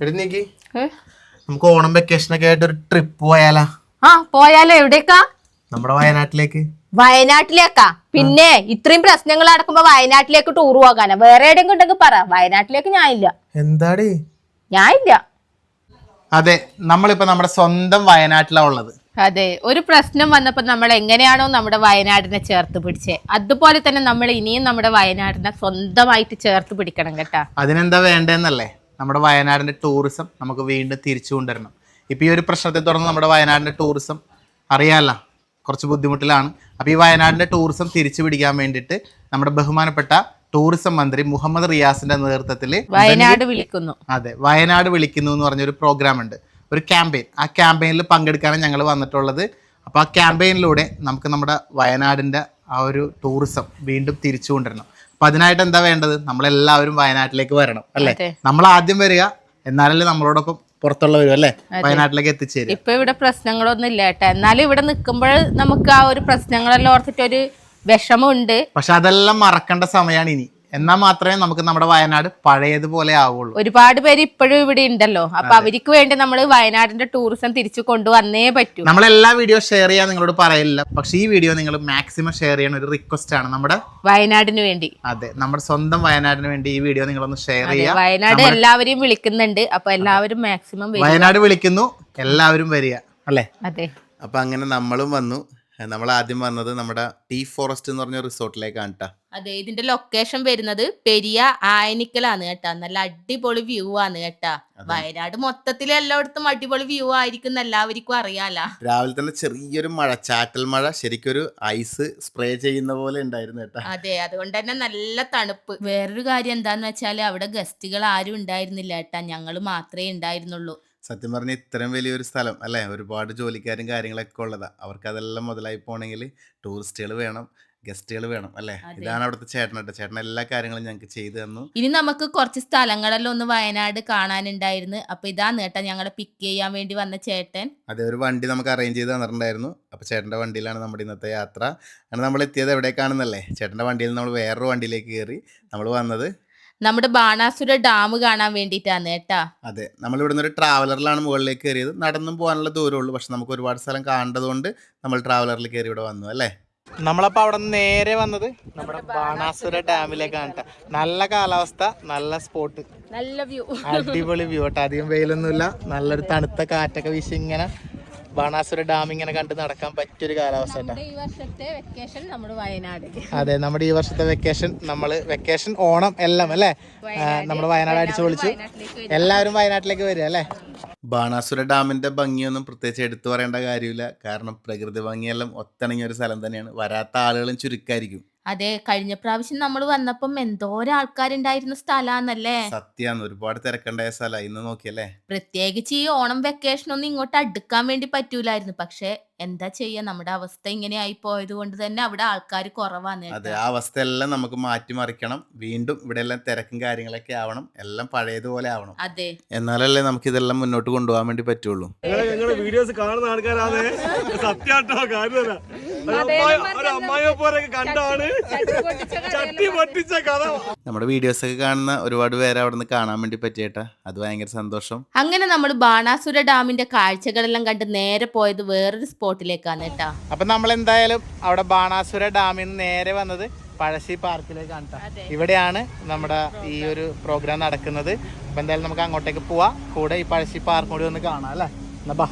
നമുക്ക് ഓണം വെക്കേഷൻ ഒക്കെ ആയിട്ട് ഒരു ട്രിപ്പ് പോയാലാ. ആ പോയാലോ? എവിടേക്കാ? നമ്മുടെ വയനാട്ടിലേക്ക്. വയനാട്ടിലേക്കാ? പിന്നെ ഇത്രയും പ്രശ്നങ്ങൾ നടക്കുമ്പോ വയനാട്ടിലേക്ക് ടൂർ പോകാനാ. വേറെ എവിടെയെങ്കിലും ഉണ്ടെങ്കിൽ പറ. വയനാട്ടിലേക്ക് ഞാനില്ല. എന്താടി? ഞാൻ ഇല്ല അതെ നമ്മളിപ്പോ നമ്മുടെ സ്വന്തം വയനാട്ടിലാ ഉള്ളത്. അതെ ഒരു പ്രശ്നം വന്നപ്പോ നമ്മൾ എങ്ങനെയാണോ നമ്മുടെ വയനാടിനെ ചേർത്ത് പിടിച്ചേ. അതുപോലെ തന്നെ നമ്മൾ ഇനിയും നമ്മുടെ വയനാടിനെ സ്വന്തമായിട്ട് ചേർത്ത് പിടിക്കണം കേട്ടാ. അതിനെന്താ വേണ്ടതെന്നല്ലേ നമ്മുടെ വയനാടിന്റെ ടൂറിസം നമുക്ക് വീണ്ടും തിരിച്ചു കൊണ്ടുവരണം. ഇപ്പോൾ ഈ ഒരു പ്രശ്നത്തെ തുടർന്ന് നമ്മുടെ വയനാടിന്റെ ടൂറിസം അറിയാമല്ല കുറച്ച് ബുദ്ധിമുട്ടിലാണ്. അപ്പോൾ ഈ വയനാടിന്റെ ടൂറിസം തിരിച്ചു പിടിക്കാൻ വേണ്ടിയിട്ട് നമ്മുടെ ബഹുമാനപ്പെട്ട ടൂറിസം മന്ത്രി മുഹമ്മദ് റിയാസിന്റെ നേതൃത്വത്തിൽ വയനാട് വിളിക്കുന്നു. അതെ വയനാട് വിളിക്കുന്നു എന്ന് പറഞ്ഞൊരു പ്രോഗ്രാം ഉണ്ട്. ഒരു ക്യാമ്പയിൻ ആ ക്യാമ്പയിനിൽ പങ്കെടുക്കാനാണ് ഞങ്ങൾ വന്നിട്ടുള്ളത്. അപ്പോൾ ആ ക്യാമ്പയിനിലൂടെ നമുക്ക് നമ്മുടെ വയനാടിന്റെ ആ ഒരു ടൂറിസം വീണ്ടും തിരിച്ചു കൊണ്ടുവരണം. അപ്പം അതിനായിട്ട് എന്താ വേണ്ടത്? നമ്മളെല്ലാവരും വയനാട്ടിലേക്ക് വരണം അല്ലെ? നമ്മൾ ആദ്യം വരിക എന്നാലല്ലേ നമ്മളോടൊപ്പം പുറത്തുള്ളവരും അല്ലെ? വയനാട്ടിലേക്ക് എത്തിച്ചേരും ഇപ്പൊ ഇവിടെ പ്രശ്നങ്ങളൊന്നും ഇല്ല കേട്ടോ. എന്നാലും ഇവിടെ നിൽക്കുമ്പോൾ നമുക്ക് ആ ഒരു പ്രശ്നങ്ങളെല്ലാം ഓർത്തിട്ട് ഒരു വിഷമമുണ്ട്. പക്ഷെ അതെല്ലാം മറക്കേണ്ട സമയമാണ് ഇനി. എന്നാൽ മാത്രമേ നമുക്ക് നമ്മുടെ വയനാട് പഴയതുപോലെ ആവുള്ളൂ. ഒരുപാട് പേര് ഇപ്പോഴും ഇവിടെ ഉണ്ടല്ലോ. അപ്പൊ അവർക്ക് വേണ്ടി നമ്മൾ വയനാടിന്റെ ടൂറിസം തിരിച്ചു കൊണ്ടുവന്നേ പറ്റൂ. നമ്മൾ എല്ലാ വീഡിയോ ഷെയർ ചെയ്യാൻ നിങ്ങളോട് പറയില്ല പക്ഷെ ഈ വീഡിയോ നിങ്ങൾ മാക്സിമം ഷെയർ ചെയ്യണ ഒരു റിക്വസ്റ്റ് ആണ് നമ്മുടെ വയനാടിന് വേണ്ടി. അതെ നമ്മുടെ സ്വന്തം വയനാടിന് വേണ്ടി ഈ വീഡിയോ നിങ്ങളൊന്ന് ഷെയർ ചെയ്യാം വയനാട് എല്ലാവരെയും വിളിക്കുന്നുണ്ട്. അപ്പൊ എല്ലാവരും മാക്സിമം വയനാട് വിളിക്കുന്നു എല്ലാവരും വരിക. അല്ലേ? അതെ. അപ്പൊ അങ്ങനെ നമ്മളും വന്നു. നമ്മൾ ആദ്യം വന്നത് നമ്മുടെ ടീ ഫോറസ്റ്റ് എന്ന് പറഞ്ഞ റിസോർട്ടിലേക്കാണ് കേട്ടോ അതെ ഇതിന്റെ ലൊക്കേഷൻ വരുന്നത് പെരിയ ആയനിക്കലാണ് കേട്ടാ. നല്ല അടിപൊളി വ്യൂ ആണ് കേട്ടാ. വയനാട് മൊത്തത്തിൽ എല്ലായിടത്തും അടിപൊളി വ്യൂ ആയിരിക്കും എന്ന് എല്ലാവർക്കും അറിയാലോ. രാവിലെ തന്നെ ചെറിയൊരു മഴ ചാറ്റൽ മഴ ശരിക്കും ഒരു ഐസ് സ്പ്രേ ചെയ്യുന്ന പോലെ ഉണ്ടായിരുന്നു കേട്ടോ. അതെ അതുകൊണ്ട് തന്നെ നല്ല തണുപ്പ്. വേറൊരു കാര്യം എന്താന്ന് വെച്ചാൽ അവിടെ ഗസ്റ്റുകൾ ആരും ഉണ്ടായിരുന്നില്ല കേട്ടാ. ഞങ്ങൾ മാത്രമേ ഉണ്ടായിരുന്നുള്ളൂ. സത്യം പറഞ്ഞ ഇത്രയും വലിയൊരു സ്ഥലം അല്ലേ? ഒരുപാട് ജോലിക്കാരും കാര്യങ്ങളൊക്കെ ഉള്ളതാ. അവർക്ക് അതെല്ലാം മുതലായി പോകണമെങ്കിൽ ടൂറിസ്റ്റുകൾ വേണം ഗസ്റ്റുകൾ വേണം അല്ലേ? ഇതാണ് അവിടുത്തെ ചേട്ടനട്ടെ ചേട്ടൻ എല്ലാ കാര്യങ്ങളും ഞങ്ങൾക്ക് ചെയ്തു തന്നു. ഇനി നമുക്ക് കുറച്ച് സ്ഥലങ്ങളെല്ലാം ഒന്ന് വയനാട് കാണാനുണ്ടായിരുന്നു. അപ്പൊ ഇതാ നേട്ടം ഞങ്ങളെ പിക്ക് ചെയ്യാൻ വേണ്ടി വന്ന ചേട്ടൻ. അതെ ഒരു വണ്ടി നമുക്ക് അറേഞ്ച് ചെയ്ത് തന്നിട്ടുണ്ടായിരുന്നു. അപ്പോൾ ചേട്ടന്റെ വണ്ടിയിലാണ് നമ്മുടെ ഇന്നത്തെ യാത്ര. അങ്ങനെ നമ്മൾ എത്തിയത് എവിടേക്കാണെന്നല്ലേ? ചേട്ടന്റെ വണ്ടിയിൽ നമ്മൾ വേറൊരു വണ്ടിയിലേക്ക് കയറി നമ്മൾ വന്നത് നമ്മുടെ ബാണാസുര ഡാം കാണാൻ വേണ്ടിട്ടാണ് കേട്ടാ. അതെ നമ്മൾ ഇവിടുന്ന് ഒരു ട്രാവലറിലാണ് മുകളിലേക്ക് കയറിയത്. നടന്നും പോകാനുള്ള ദൂരമുള്ളൂ പക്ഷെ നമുക്ക് ഒരുപാട് സ്ഥലം കാണേണ്ടതുകൊണ്ട് നമ്മൾ ട്രാവലറിൽ കയറി ഇവിടെ വന്നു അല്ലേ? നമ്മളപ്പോൾ അവിടെ നിന്ന് നേരെ വന്നത് നമ്മുടെ ബാണാസുര ഡാമിലേക്കാണ് ട്ടോ. നല്ല കാലാവസ്ഥ നല്ല സ്പോട്ട്. നല്ല വ്യൂ. അടിപൊളി വ്യൂ കേട്ടോ. അധികം വെയിലൊന്നുമില്ല. നല്ലൊരു തണുത്ത കാറ്റൊക്കെ വീശി ഇങ്ങനെ ബാണാസുര ഡാം ഇങ്ങനെ കണ്ട് നടക്കാൻ പറ്റിയൊരു കാലാവസ്ഥ ഈ വർഷത്തെ വെക്കേഷൻ നമ്മുടെ വയനാട്. അതെ നമ്മുടെ ഈ വർഷത്തെ വെക്കേഷൻ നമ്മൾ വെക്കേഷൻ ഓണം എല്ലാം അല്ലേ? നമ്മുടെ വയനാട്. അടിച്ചു പൊളിച്ചു. എല്ലാവരും വയനാട്ടിലേക്ക് വരിക അല്ലേ? ബാണാസുര ഡാമിന്റെ ഭംഗിയൊന്നും പ്രത്യേകിച്ച് എടുത്തു പറയേണ്ട കാര്യമില്ല. കാരണം പ്രകൃതി ഭംഗിയെല്ലാം ഒത്തിണങ്ങിയ ഒരു സ്ഥലം തന്നെയാണ്. വരാത്ത ആളുകളും ചുരുക്കായിരിക്കും. അതെ കഴിഞ്ഞ പ്രാവശ്യം നമ്മൾ വന്നപ്പം എന്തോരം ആൾക്കാരുണ്ടായിരുന്ന സ്ഥലാന്നല്ലേ? സത്യാന്ന് ഒരുപാട് തിരക്കുണ്ടായ സ്ഥലം. ഇന്ന് നോക്കിയല്ലേ? പ്രത്യേകിച്ച് ഈ ഓണം വെക്കേഷൻ ഒന്നും ഇങ്ങോട്ട് അടുക്കാൻ വേണ്ടി പറ്റൂലായിരുന്നു. പക്ഷെ എന്താ ചെയ്യാ? നമ്മുടെ അവസ്ഥ ഇങ്ങനെ ആയി പോയത് കൊണ്ട് തന്നെ അവിടെ ആൾക്കാർ കുറവാണ് അതെ ആ അവസ്ഥയെല്ലാം നമുക്ക് മാറ്റിമറിക്കണം വീണ്ടും ഇവിടെ എല്ലാം തിരക്കും കാര്യങ്ങളൊക്കെ ആവണം. എല്ലാം പഴയതുപോലെ ആവണം. അതെ. എന്നാലല്ലേ നമുക്ക് ഇതെല്ലാം മുന്നോട്ട് കൊണ്ടുപോകാൻ വേണ്ടി പറ്റുള്ളൂ. ഞങ്ങളുടെ വീഡിയോസ് കാണുന്ന ആൾക്കാരാണ് സത്യാട്ടോ കാര്യമല്ല നമ്മുടെ വീഡിയോസ് ഒക്കെ കാണുന്ന ഒരുപാട് പേരെ അവിടെ നിന്ന് കാണാൻ വേണ്ടി പറ്റിയേട്ടാ അത് ഭയങ്കര സന്തോഷം. അങ്ങനെ നമ്മൾ ബാണാസുര ഡാമിന്റെ കാഴ്ചകളെല്ലാം കണ്ട് നേരെ പോയത് വേറൊരു സ്പോട്ടിലേക്കാണ് കേട്ടാ അപ്പൊ നമ്മൾ എന്തായാലും അവിടെ ബാണാസുര ഡാമിൽ നിന്ന് നേരെ വന്നത് പഴശ്ശി പാർക്കിലേക്കാണ് ട്ടോ. ഇവിടെയാണ് നമ്മുടെ ഈ ഒരു പ്രോഗ്രാം നടക്കുന്നത്. അപ്പൊ എന്തായാലും നമുക്ക് അങ്ങോട്ടേക്ക് പോവാം. കൂടെ ഈ പഴശ്ശി പാർക്ക് കൂടി ഒന്ന് കാണാം അല്ലേ? എന്നാ ബാ.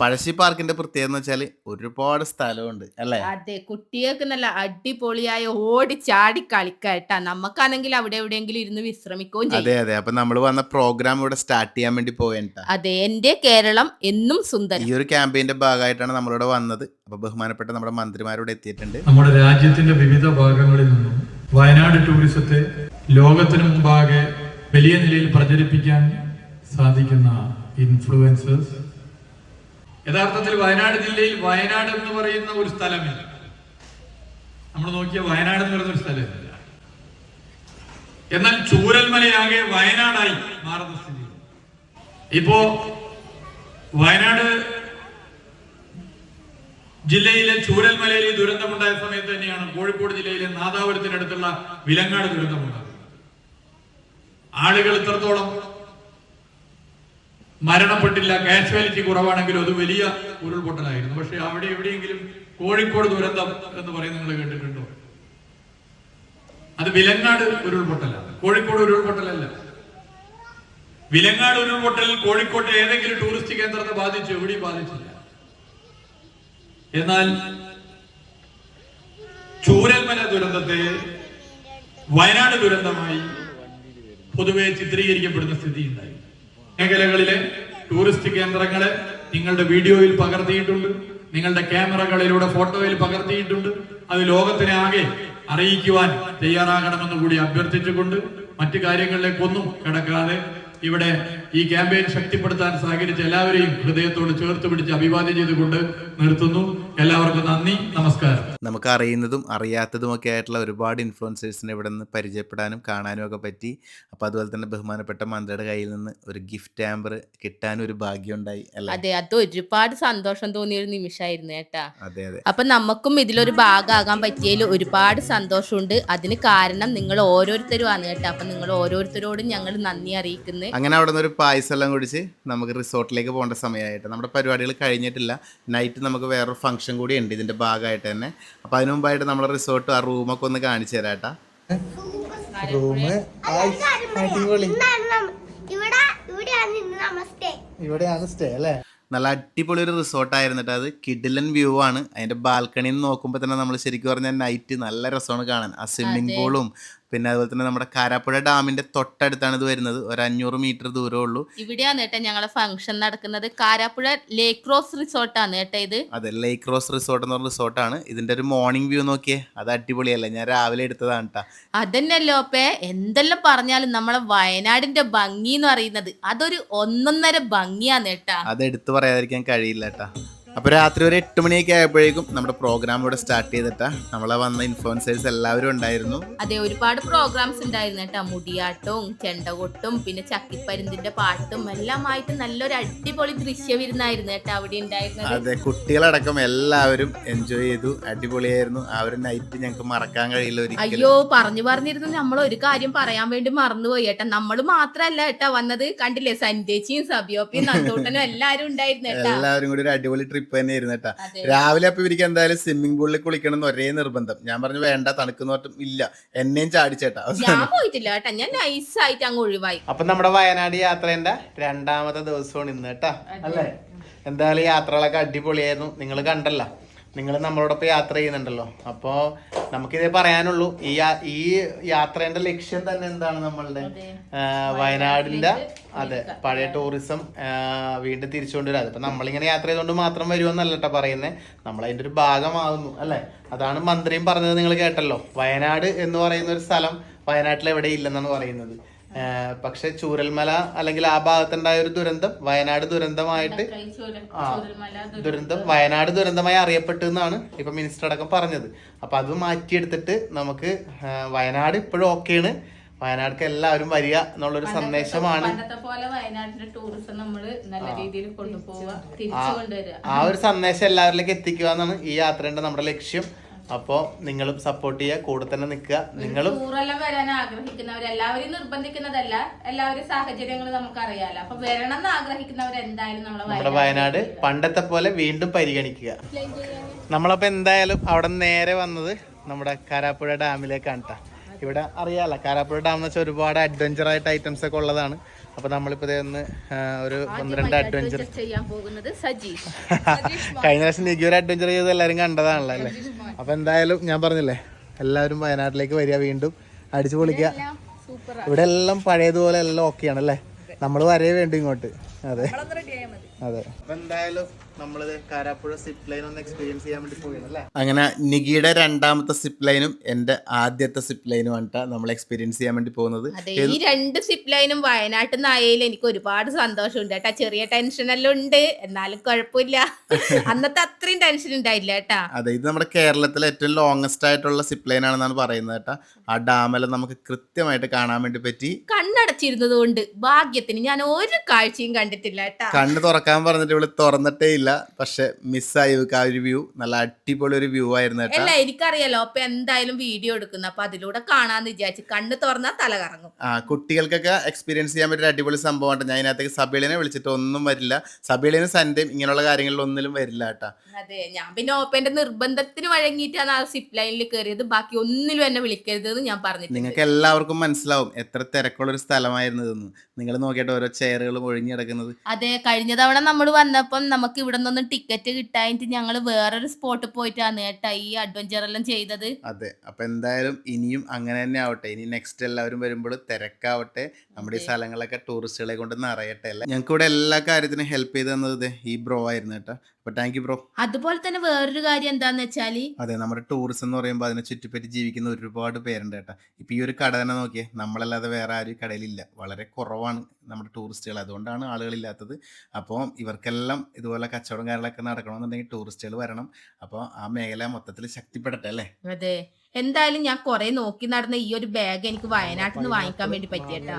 പഴശ്ശി പാർക്കിന്റെ പ്രത്യേകത എന്ന് വെച്ചാൽ ഒരുപാട് സ്ഥലമുണ്ട് അല്ലേ? അതെ കുട്ടികൾക്ക് നല്ല അടിപൊളിയായി ഓടി ചാടി കളിക്കട്ടാ നമുക്കാണെങ്കിൽ അവിടെ എവിടെയെങ്കിലും ഇരുന്ന് വിശ്രമിക്കുകയും ചെയ്യും. അതെ അതെ. അപ്പൊ നമ്മൾ വന്ന പ്രോഗ്രാം ഇവിടെ സ്റ്റാർട്ട് ചെയ്യാൻ വേണ്ടി പോയട്ടാ അതെ എന്റെ കേരളം എന്നും സുന്ദരം. ഈ ഒരു ക്യാമ്പയിന്റെ ഭാഗമായിട്ടാണ് നമ്മളിവിടെ വന്നത്. അപ്പൊ ബഹുമാനപ്പെട്ട നമ്മുടെ മന്ത്രിമാരോട് എത്തിയിട്ടുണ്ട്. നമ്മുടെ രാജ്യത്തിന്റെ വിവിധ ഭാഗങ്ങളിൽ നിന്നും വയനാട് ടൂറിസത്തെ ലോകത്തിന് മുമ്പാകെ വലിയ നിലയിൽ പ്രചരിപ്പിക്കാൻ സാധിക്കുന്ന ഇൻഫ്ലുവൻസേഴ്സ് യഥാർത്ഥത്തിൽ വയനാട് ജില്ലയിൽ വയനാട് എന്ന് പറയുന്ന ഒരു സ്ഥലമില്ല. നമ്മൾ നോക്കിയ വയനാട് എന്ന് പറയുന്ന ഒരു സ്ഥലമില്ല. എന്നാൽ ചൂരൽമലയാകെ വയനാടായി മാറുന്ന സ്ഥിതി ഇപ്പോ വയനാട് ജില്ലയിലെ ചൂരൽമലയിൽ ഈ ദുരന്തമുണ്ടായ സമയത്ത് തന്നെയാണ് കോഴിക്കോട് ജില്ലയിലെ നാദാപുരത്തിനടുത്തുള്ള വിലങ്ങാട് ദുരന്തമുണ്ടായത് ആളുകൾ ഇത്രത്തോളം മരണപ്പെട്ടില്ല കാഷ്വാലിറ്റി കുറവാണെങ്കിലും അത് വലിയ ഉരുൾപൊട്ടലായിരുന്നു. പക്ഷെ അവിടെ എവിടെയെങ്കിലും കോഴിക്കോട് ദുരന്തം എന്ന് പറയുന്നത് നിങ്ങൾ കേട്ടിട്ടുണ്ടോ? അത് വിലങ്ങാട് ഉരുൾപൊട്ടലാണ്. കോഴിക്കോട് ഉരുൾപൊട്ടലല്ല. വിലങ്ങാട് ഉരുൾപൊട്ടൽ കോഴിക്കോട്ടെ ഏതെങ്കിലും ടൂറിസ്റ്റ് കേന്ദ്രത്തെ ബാധിച്ചു? എവിടെയും ബാധിച്ചില്ല. എന്നാൽ ചൂരൽമല ദുരന്തത്തെ വയനാട് ദുരന്തമായി പൊതുവെ ചിത്രീകരിക്കപ്പെടുന്ന സ്ഥിതി ഉണ്ടായി മേഖലകളിലെ ടൂറിസ്റ്റ് കേന്ദ്രങ്ങളെ നിങ്ങളുടെ വീഡിയോയിൽ പകർത്തിയിട്ടുണ്ട് നിങ്ങളുടെ ക്യാമറകളിലൂടെ ഫോട്ടോയിൽ പകർത്തിയിട്ടുണ്ട്. അത് ലോകത്തിനെ ആകെ അറിയിക്കുവാൻ തയ്യാറാകണമെന്ന് കൂടി അഭ്യർത്ഥിച്ചുകൊണ്ട് മറ്റു കാര്യങ്ങളിലേക്കൊന്നും കിടക്കാതെ ഇവിടെ ഈ ക്യാമ്പയിൻ ശക്തിപ്പെടുത്താൻ സഹകരിച്ച എല്ലാവരെയും ഹൃദയത്തോട് ചേർത്ത് പിടിച്ച് അഭിവാദ്യം ചെയ്തുകൊണ്ട് നിർത്തുന്നു. എല്ലാവർക്കും നന്ദി നമസ്കാരം. നമുക്ക് അറിയുന്നതും അറിയാത്തതും ഒക്കെ ആയിട്ടുള്ള ഒരുപാട് ഇൻഫ്ലുവൻസേഴ്സിനെ ഇവിടെ നിന്ന് പരിചയപ്പെടാനും കാണാനും ഒക്കെ പറ്റി. അപ്പോൾ അതുപോലെ തന്നെ ബഹുമാനപ്പെട്ട മന്ത്രിയുടെ കയ്യിൽ നിന്ന് ഒരു ഗിഫ്റ്റ് ആമ്പർ കിട്ടാൻ ഒരു ഭാഗ്യം ഉണ്ടായി അതെ അത് ഒരുപാട് സന്തോഷം തോന്നിയ ഒരു നിമിഷമായിരുന്നു കേട്ടാ അതെ അതെ. അപ്പൊ നമുക്കും ഇതിലൊരു ഭാഗമാകാൻ പറ്റിയതിൽ ഒരുപാട് സന്തോഷമുണ്ട്. അതിന് കാരണം നിങ്ങൾ ഓരോരുത്തരും ആണ് കേട്ടോ. അപ്പൊ നിങ്ങൾ ഓരോരുത്തരോടും ഞങ്ങൾ നന്ദി അങ്ങനെ അവിടെ നിന്ന് ഒരു പായസം എല്ലാം കുടിച്ച് നമുക്ക് റിസോർട്ടിലേക്ക് പോകേണ്ട സമയമായിട്ട്. നമ്മുടെ പരിപാടികൾ കഴിഞ്ഞിട്ടില്ല. നൈറ്റ് നമുക്ക് വേറൊരു ഫംഗ്ഷൻ കൂടി ഉണ്ട് ഇതിന്റെ ഭാഗമായിട്ട് തന്നെ. അപ്പോൾ അതിനു മുമ്പായിട്ട് നമ്മുടെ റിസോർട്ട് ആ റൂമൊക്കെ ഒന്ന് കാണിച്ചു തരാട്ടാ. റൂം അടിപൊളി. ഇവിടെയാണ് ഇന്ന് നമസ്തേ ഇവിടെയാണ് സ്റ്റേ അല്ലേ? നല്ല അടിപൊളി ഒരു റിസോർട്ടായിരുന്നു കേട്ടോ അത് കിഡിലൻ വ്യൂ ആണ്. അതിന്റെ ബാൽക്കണിയിൽ നിന്ന് നോക്കുമ്പോൾ തന്നെ നമ്മൾ ശരിക്കും പറഞ്ഞാൽ നൈറ്റ് നല്ല രസമാണ് കാണാൻ. ആ സ്വിമ്മിംഗ് പൂളും പിന്നെ അതുപോലെ തന്നെ നമ്മുടെ കാരാപ്പുഴ ഡാമിന്റെ തൊട്ടടുത്താണ് ഇത് വരുന്നത്. ഒരു അഞ്ഞൂറ് മീറ്റർ ദൂരമേ ഉള്ളൂ. ഇവിടെയാണ് കേട്ടോ ഞങ്ങളെ ഫംഗ്ഷൻ നടക്കുന്നത്. കാരാപ്പുഴ ലേക്ക് ക്രോസ് റിസോർട്ടാണ് കേട്ടോ ഇത്. അതെ ലേക്ക് റോസ് റിസോർട്ട് എന്ന് പറഞ്ഞ റിസോർട്ടാണ് ഇതിന്റെ ഒരു മോർണിംഗ് വ്യൂ നോക്കിയേ. അത് അടിപൊളിയല്ലേ? ഞാൻ രാവിലെ എടുത്തതാണ് കേട്ടോ അതന്നെയല്ലോ അപ്പേ. എന്തെല്ലാം പറഞ്ഞാലും നമ്മളെ വയനാടിന്റെ ഭംഗി എന്ന് പറയുന്നത് അതൊരു ഒന്നൊന്നര ഭംഗിയാണ് കേട്ടാ. അത് എടുത്തു പറയാതിരിക്കാൻ കഴിയില്ല കേട്ടാ അപ്പോൾ രാത്രി ഒരു എട്ട് മണിയൊക്കെ ആയപ്പോഴേക്കും നമ്മുടെ പ്രോഗ്രാം ഇവിടെ സ്റ്റാർട്ട് ചെയ്തിട്ടാ. നമ്മളെ വന്ന ഇൻഫ്ലുവൻസേഴ്സ് എല്ലാവരും ഉണ്ടായിരുന്നു. അതെ ഒരുപാട് പ്രോഗ്രാംസ് ഉണ്ടായിരുന്നു കേട്ടോ. മുടിയാട്ടവും ചെണ്ടകൊട്ടും പിന്നെ ചക്കിപ്പരുന്തിന്റെ പാട്ടും എല്ലാമായിട്ട് നല്ലൊരു അടിപൊളി ദൃശ്യവിരുന്നായിരുന്നു കേട്ടോ അവിടെ ഉണ്ടായിരുന്നത്. അതെ കുട്ടികളടക്കം എല്ലാവരും എൻജോയ് ചെയ്തു. അടിപൊളിയായിരുന്നു. ആ ഒരു നൈറ്റ് ഞങ്ങൾക്ക് മറക്കാൻ കഴിയില്ല ഒരിക്കലും. അയ്യോ പറഞ്ഞു പറഞ്ഞിരുന്നു നമ്മൾ ഒരു കാര്യം പറയാൻ വേണ്ടി മറന്നുപോയി ഏട്ടാ നമ്മൾ മാത്രല്ല ഏട്ടാ വന്നത്. കണ്ടില്ലേ സന്ധ്യച്ചിയും സബിയോപ്പിയും നന്ദോട്ടനും എല്ലാവരും ഉണ്ടായിരുന്നു എല്ലാവരും കൂടി ഒരു അടിപൊളി ട്രിപ്പ് തന്നെയായിരുന്നു കേട്ടാ. അതെ. രാവിലെ അപ്പൊ ഇവർക്ക് എന്തായാലും സ്വിമ്മിംഗ് പൂളിൽ കുളിക്കണം എന്ന് ഒരേ നിർബന്ധം. ഞാൻ പറഞ്ഞു വേണ്ട തണുക്കുന്ന പറഞ്ഞിട്ടും ഇല്ല. എന്നെയും ചാടിച്ചേട്ടാ ഞാൻ പോയിട്ടില്ല കേട്ടാ. ഞാൻ നൈസായിട്ട് അങ്ങ് ഒഴിവായി. അപ്പൊ നമ്മുടെ വയനാട് യാത്രേന്റെ രണ്ടാമത്തെ ദിവസമാണ് ഇന്ന് കേട്ടാ. അല്ലേ? എന്തായാലും യാത്രകളൊക്കെ അടിപൊളിയായിരുന്നു. നിങ്ങൾ കണ്ടല്ല. നിങ്ങൾ നമ്മളോടൊപ്പം യാത്ര ചെയ്യുന്നുണ്ടല്ലോ. അപ്പോ നമുക്കിതേ പറയാനുള്ളൂ. ഈ ഈ യാത്രേന്റെ ലക്ഷ്യം തന്നെ എന്താണ് നമ്മളുടെ? വയനാടിന്റെ അതെ പഴയ ടൂറിസം വീണ്ടും തിരിച്ചുകൊണ്ടുവരാം അതിപ്പോ നമ്മളിങ്ങനെ യാത്ര ചെയ്തുകൊണ്ട് മാത്രം വരുമെന്നല്ല കേട്ടോ പറയുന്നത് നമ്മൾ അതിന്റെ ഒരു ഭാഗമാകുന്നു അല്ലേ? അതാണ് മന്ത്രിയും പറഞ്ഞത് നിങ്ങൾ കേട്ടല്ലോ. വയനാട് എന്ന് പറയുന്ന ഒരു സ്ഥലം വയനാട്ടിൽ എവിടെ ഇല്ലെന്നാണ് പറയുന്നത്. പക്ഷെ ചൂരൽമല അല്ലെങ്കിൽ ആ ഭാഗത്തുണ്ടായ ഒരു ദുരന്തം വയനാട് ദുരന്തമായിട്ട് ആ ദുരന്തം. വയനാട് ദുരന്തമായി അറിയപ്പെട്ടു എന്നാണ് ഇപ്പൊ മിനിസ്റ്റർ അടക്കം പറഞ്ഞത്. അപ്പൊ അത് മാറ്റിയെടുത്തിട്ട് നമുക്ക് വയനാട് ഇപ്പോഴും ഓക്കെയാണ് വയനാട്ക്ക് എല്ലാവരും വരിക എന്നുള്ളൊരു സന്ദേശമാണ്. പണ്ടത്തെ പോലെ വയനാടിന്റെ ടൂറിസം നമ്മൾ നല്ല രീതിയിൽ കൊണ്ടുപോവുക തിരിച്ചു. കൊണ്ടുവരിക. ആ ഒരു സന്ദേശം എല്ലാവരിലേക്ക് എത്തിക്കുക എന്നാണ് ഈ യാത്രയുടെ നമ്മുടെ ലക്ഷ്യം. അപ്പോൾ നിങ്ങളും സപ്പോർട്ട് ചെയ്യുക കൂടെ തന്നെ നിൽക്കുക. നിങ്ങളും ടൂറെല്ലാം വരാൻ ആഗ്രഹിക്കുന്നവർ എല്ലാവരും നിർബന്ധിക്കുന്നതല്ല എല്ലാവരും സാഹചര്യങ്ങൾ നമുക്ക് അറിയാലോ അപ്പൊ വരണം എന്ന് ആഗ്രഹിക്കുന്നവർ എന്തായാലും നമ്മുടെ വയനാട് പണ്ടത്തെ പോലെ വീണ്ടും പരിഗണിക്കുക. നമ്മളപ്പോ എന്തായാലും അവിടെ നേരെ വന്നത് നമ്മുടെ കാരാപ്പുഴ ഡാമിലേക്കാണ് ട്ടാ. ഇവിടെ അറിയാലോ കാരാപ്പുഴ ഡാം എന്ന് വെച്ചാൽ ഒരുപാട് അഡ്വഞ്ചർ ആയിട്ട് ഐറ്റംസ് ഒക്കെ ഉള്ളതാണ്. അപ്പൊ നമ്മളിപ്പോ ഒന്ന് ഒരു പന്ത്രണ്ട് അഡ്വഞ്ചർ ചെയ്യാൻ പോകുന്നത് സജീഷ്. കഴിഞ്ഞ പ്രാവശ്യം നിഗി ഒരു അഡ്വഞ്ചർ ചെയ്ത് എല്ലാവരും കണ്ടതാണല്ലോ അല്ലേ? അപ്പൊ എന്തായാലും ഞാൻ പറഞ്ഞില്ലേ എല്ലാവരും വയനാട്ടിലേക്ക് വരിക വീണ്ടും അടിച്ചു പൊളിക്കുക. ഇവിടെ എല്ലാം പഴയതുപോലെ എല്ലാം ഓക്കെയാണ് അല്ലേ? നമ്മൾ വരേ വേണ്ടു ഇങ്ങോട്ട്. അതെ. അതെ. എന്തായാലും നമ്മളിത് കാരാപ്പുഴ സിപ്പ് ലൈൻ ഒന്ന് എക്സ്പീരിയൻസ് ചെയ്യാൻ വേണ്ടി അങ്ങനെ നികിയുടെ രണ്ടാമത്തെ സിപ്പ് ലൈനും എന്റെ ആദ്യത്തെ സിപ്പ് ലൈനും ആണ് നമ്മൾ എക്സ്പീരിയൻസ് ചെയ്യാൻ വേണ്ടി പോകുന്നത്. ഈ രണ്ട് സിപ്പ് ലൈനും വയനാട്ടിൽ നിന്ന് ആയതിൽ എനിക്ക് ഒരുപാട് സന്തോഷമുണ്ട് കേട്ടാ. ചെറിയ ടെൻഷൻ എല്ലാം ഉണ്ട് എന്നാലും കുഴപ്പമില്ല. അന്നത്തെ അത്രയും ടെൻഷൻ ഉണ്ടായില്ല കേട്ടാ. അതെ ഇത് നമ്മുടെ കേരളത്തിലെ ഏറ്റവും ലോങ്സ്റ്റ് ആയിട്ടുള്ള സിപ്പ് ലൈൻ ആണെന്നാണ് പറയുന്നത് കേട്ടാ. ആ ഡാമെല്ലാം നമുക്ക് കൃത്യമായിട്ട് കാണാൻ വേണ്ടി പറ്റി. കണ്ണടച്ചിരുന്നത് കൊണ്ട് ഭാഗ്യത്തിന് ഞാൻ ഒരു കാഴ്ചയും കണ്ടിട്ടില്ല കേട്ടാ. കണ്ണ് തുറക്കാൻ പറഞ്ഞിട്ട് ഇവിടെ തുറന്നിട്ടേ ഇല്ല. പക്ഷെ മിസ്സായി ആ ഒരു വ്യൂ നല്ല അടിപൊളി ഒരു വ്യൂ ആയിരുന്നു കേട്ടോ. അല്ല എനിക്കറിയാലോ അപ്പൊ എന്തായാലും വീഡിയോ എടുക്കുന്ന അപ്പൊ അതിലൂടെ കാണാന്ന് വിചാരിച്ചു കണ്ണ് തുറന്നാ തല കറങ്ങും. ആ കുട്ടികൾക്കൊക്കെ എക്സ്പീരിയൻസ് ചെയ്യാൻ പറ്റിയ അടിപൊളി സംഭവമാണ് ഞാൻ അതിനകത്തേക്ക് സബീളിനെ വിളിച്ചിട്ട് ഒന്നും വരില്ല. സബീളിനും സന്ധ്യയും ഇങ്ങനെയുള്ള കാര്യങ്ങളിൽ ഒന്നിലും വരില്ല കേട്ടാ. അതെ ഞാൻ പിന്നെ ഓപ്പന്റെ നിർബന്ധത്തിന് വഴങ്ങിയിട്ടാണ് ആ സിപ്പ് ലൈനിൽ കയറിയത് ബാക്കി ഒന്നിലും എന്നെ വിളിക്കരുത് എന്ന് ഞാൻ പറഞ്ഞു നിങ്ങൾക്ക് എല്ലാവർക്കും മനസ്സിലാവും എത്ര തിരക്കുള്ള ഒരു സ്ഥലമായിരുന്നു നിങ്ങൾ നോക്കിയിട്ട് ഓരോ ചെയറുകളും ഒഴിഞ്ഞു കിടക്കുന്നത്. അതെ കഴിഞ്ഞ തവണ നമ്മൾ വന്നപ്പം നമുക്ക് ഇവിടെ നിന്നൊന്നും ടിക്കറ്റ് കിട്ടായിട്ട് ഞങ്ങൾ വേറൊരു സ്പോട്ടിൽ പോയിട്ടാണ് കേട്ടാ ഈ അഡ്വഞ്ചർ എല്ലാം ചെയ്തത്. അതെ. അപ്പൊ എന്തായാലും ഇനിയും അങ്ങനെ തന്നെ ആവട്ടെ. ഇനി നെക്സ്റ്റ് എല്ലാവരും വരുമ്പോൾ തിരക്കാവട്ടെ. നമ്മുടെ ഈ സ്ഥലങ്ങളൊക്കെ ടൂറിസ്റ്റുകളെ കൊണ്ട് നിറയട്ടെ അല്ലേ? ഞങ്ങൾക്ക് ഇവിടെ എല്ലാ കാര്യത്തിനും ഹെൽപ്പ് ചെയ്ത് തന്നത് ഈ ബ്രോ ആയിരുന്നു കേട്ടോ. അപ്പൊ താങ്ക് യു ബ്രോ അതുപോലെ തന്നെ വേറൊരു കാര്യം എന്താന്ന് വെച്ചാൽ അതെ നമ്മുടെ ടൂറിസം എന്ന് പറയുമ്പോൾ അതിനെ ചുറ്റിപ്പറ്റി ജീവിക്കുന്ന ഒരുപാട് പേരുണ്ട് കേട്ടോ. ഇപ്പൊ ഈ ഒരു കട തന്നെ നോക്കിയേ നമ്മളല്ലാതെ വേറെ ആരും കടയിലില്ല. വളരെ കുറവാണ് നമ്മുടെ ടൂറിസ്റ്റുകൾ അതുകൊണ്ടാണ് ആളുകളില്ലാത്തത് അപ്പോൾ ഇവർക്കെല്ലാം ഇതുപോലെ കച്ചവടം കാര്യങ്ങളൊക്കെ നടക്കണമെന്നുണ്ടെങ്കിൽ ടൂറിസ്റ്റുകൾ വരണം. അപ്പോൾ ആ മേഖല മൊത്തത്തിൽ ശക്തിപ്പെടട്ടെ അല്ലേ? അതെ. എന്തായാലും ഞാൻ കുറെ നോക്കി നടന്ന ഈ ഒരു ബാഗ് എനിക്ക് വയനാട്ടിൽ നിന്ന് വാങ്ങിക്കാൻ വേണ്ടി പറ്റിയേട്ടാ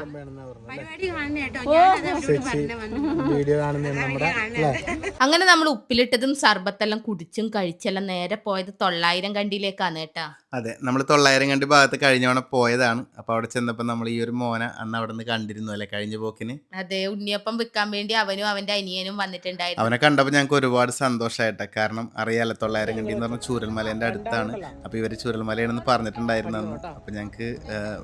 അങ്ങനെ നമ്മൾ ഉപ്പിലിട്ടതും സർബത്തെല്ലാം കുടിച്ചും കഴിച്ചെല്ലാം നേരെ പോയത് തൊള്ളായിരം കണ്ടിയിലേക്കാണ് കേട്ടാ. അതെ നമ്മൾ തൊള്ളായിരം കണ്ടി ഭാഗത്ത് കഴിഞ്ഞവണ പോയതാണ്. അപ്പൊ അവിടെ ചെന്നപ്പോ നമ്മൾ ഈ ഒരു മോന അന്ന് അവിടെ നിന്ന് കണ്ടിരുന്നു അല്ലെ കഴിഞ്ഞ പോക്കിന്? അതെ ഉണ്ണിയപ്പം വിൽക്കാൻ വേണ്ടി അവനും അവന്റെ അനിയനും വന്നിട്ടുണ്ടായിരുന്നു. അവനെ കണ്ടപ്പോൾ ഞങ്ങൾക്ക് ഒരുപാട് സന്തോഷമായിട്ടാ കാരണം അറിയാലോ തൊള്ളായിരം കണ്ടി എന്ന് പറഞ്ഞാൽ ചൂരൽമലേന്റെ അടുത്താണ്. അപ്പൊ ഇവർ ഇവർ ചൂരൽമലയാണെന്ന് പറഞ്ഞിട്ടുണ്ടായിരുന്നു അപ്പൊ ഞങ്ങക്ക് ഞങ്ങൾക്ക്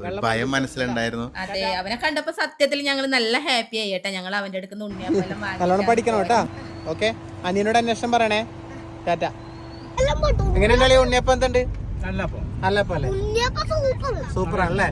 ഒരു ഭയം മനസ്സിലുണ്ടായിരുന്നു. അതെ അവനെ കണ്ടപ്പോ സത്യത്തിൽ ഞങ്ങൾ നല്ല ഹാപ്പി ആയി കേട്ടാ. ഞങ്ങൾ അവന്റെ അടുക്കുന്ന ഉണ്ണിയപ്പം എല്ലാം നല്ലോണം വാങ്ങി പഠിക്കണം കേട്ടാ. ഓക്കെ അനിയനോട് അന്വേഷണം പറയണേ. ടാറ്റ. എങ്ങനെയുണ്ടല്ലേ ഉണ്ണിയപ്പം എന്തുണ്ട്? നല്ല പോലെ. ഉണ്ണിയപ്പ സൂപ്പർ സൂപ്പർ ആണല്ലേ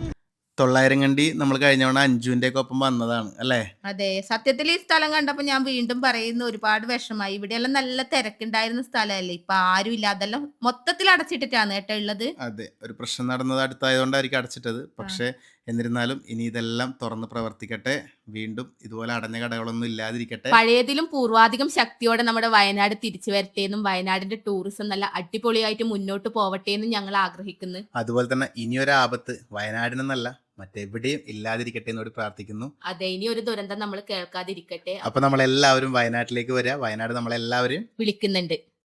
തൊള്ളായിരം കണ്ടി നമ്മൾ കഴിഞ്ഞ തവണ അഞ്ജുവിന്റെ ഒക്കെ ഒപ്പം വന്നതാണ് അല്ലേ? അതെ. സത്യത്തിൽ ഈ സ്ഥലം കണ്ടപ്പോ ഞാൻ വീണ്ടും പറയുന്നു ഒരുപാട് വിഷമായി ഇവിടെയെല്ലാം നല്ല തിരക്കുണ്ടായിരുന്ന സ്ഥലമല്ലേ? ഇപ്പൊ ആരും ഇല്ല. അതെല്ലാം മൊത്തത്തിൽ അടച്ചിട്ടിട്ടാണ് കേട്ടോ ഉള്ളത്. അതെ. ഒരു പ്രശ്നം നടന്നത് അടുത്തായതുകൊണ്ടായിരിക്കും അടച്ചിട്ടത്. പക്ഷേ എന്നിരുന്നാലും ഇനി ഇതെല്ലാം തുറന്ന് പ്രവർത്തിക്കട്ടെ. വീണ്ടും ഇതുപോലെ അടഞ്ഞ കടകളൊന്നും ഇല്ലാതിരിക്കട്ടെ. പഴയതിലും പൂർവാധികം ശക്തിയോടെ നമ്മുടെ വയനാട് തിരിച്ചു വരട്ടെ എന്നും വയനാടിന്റെ ടൂറിസം നല്ല അടിപൊളിയായിട്ട് മുന്നോട്ട് പോവട്ടെ എന്നും ഞങ്ങൾ ആഗ്രഹിക്കുന്നു. അതുപോലെ തന്നെ ഇനിയൊരു ആപത്ത് വയനാടിനെന്നല്ല മറ്റെവിടെയും ഇല്ലാതിരിക്കട്ടെ എന്നോട് പ്രാർത്ഥിക്കുന്നു. അതെ ഇനി ഒരു ദുരന്തം നമ്മൾ കേൾക്കാതിരിക്കട്ടെ. അപ്പൊ നമ്മളെല്ലാവരും വയനാട്ടിലേക്ക് വരിക വയനാട് നമ്മളെല്ലാവരും വിളിക്കുന്നുണ്ട്.